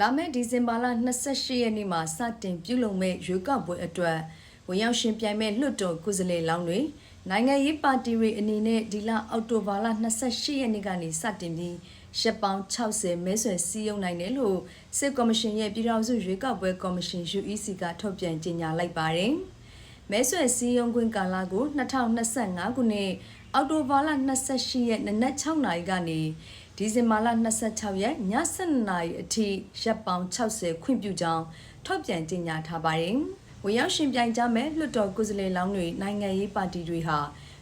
လာမယ့်ဒီဇင်ဘာလ28ရက်နေ့မှာစတင်ပြုလုပ်မဲ့ရွေးကောက်ပွဲအတွက်ဝင်ရောက်ရှင်ပြိုင်မဲ့လွှတ်တော်ကိုယ်စားလှယ်လောင်းတွေနိုင်ငံရေးပါတီတွေအနေနဲ့ဒီလအောက်တိုဘာလ28ရက်နေ့ကနေစတင်ပြီးရှက်ပေါင်း60မဲဆွယ်စည်းရုံးနိုင်တယ်လို့စစ်ကော်မရှင်ရဲ့ပြည်ထောင်စုရွေးကောက်ပွဲကော်မရှင် UEC ကထုတ်ပြန်ကြေညာလိုက်ပါတယ်။မဲဆွယ်စည်းရုံးခွင့်ကာလကို2025ခုနှစ် အောက်တိုဘာလ28ရက်နနက်6နာရီကနေဒီဇင်ဘာလ26ရက်ည7:00နာရီအထိရပ်ပေါင်း60ခွင့်ပြုကြောင်းထုတ်ပြန်ကြေညာထားပါတယ်။ဝင်ရောက်ရှင်ပြိုင်ကြမဲ့လွှတ်တော်ကိုယ်စားလှယ်လောင်းတွေနိုင်ငံရေးပါတီတွေဟာ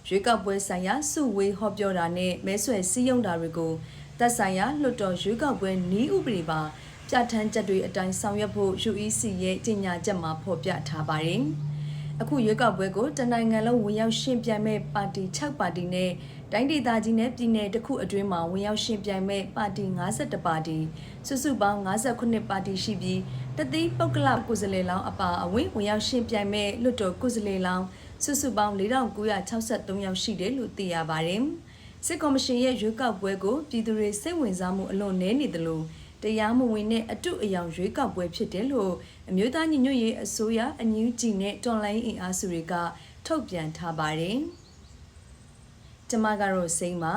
ရွေးကောက်ပွဲဆိုင်ရာစုဝေးဟောပြောတာနဲ့မဲဆွယ်စည်းရုံးတာတွေကိုသက်ဆိုင်ရာလွှတ်တော်ရွေးကောက်ပွဲနှီးဥပဒေပါပြဋ္ဌာန်းချက်တွေအတိုင်းဆောင်ရွက်ဖို့ UEC ရဲ့ကြေညာချက်မှာဖော်ပြထားပါတယ်။ အခုရွေးကောက်ပွဲကိုတနိုင်ငံလုံးဝင်ရောက်ရှင်ပြိုင်မဲ့ပါတီ6ပါတီနဲ့တိုင်းဒေသကြီးနဲ့ပြည်နယ်တစ်ခုအတွင်းမှာဝင်ရောက်ရှင်ပြိုင်မဲ့ပါတီ52ပါတီစုစုပေါင်း58ပါတီရှိပြီးတသိန်းပုဂ္ဂလကိုယ်စားလှယ်လောင်းအပါအဝင်ဝင်ရောက်ရှင်ပြိုင်မဲ့လွှတ်တော်ကိုယ်စားလှယ်လောင်းစုစုပေါင်း4963ယောက်ရှိတယ်လို့သိရပါတယ်။စစ်ကော်မရှင်ရဲ့ရွေးကောက်ပွဲကိုပြည်သူတွေစိတ်ဝင်စားမှုအလွန်နည်းနေတယ်လို့ တရားမဝင်တဲ့အတုအယောင်ရွေးကောက်ပွဲဖြစ်တယ်လို့အမျိုးသားညီညွတ်ရေးအစိုးရအန်ယူဂျီနဲ့တွန်လိုင်းအင်အားစုတွေကထုတ်ပြန်ထားပါတယ်။ကျမကတော့စိမ့်ပါ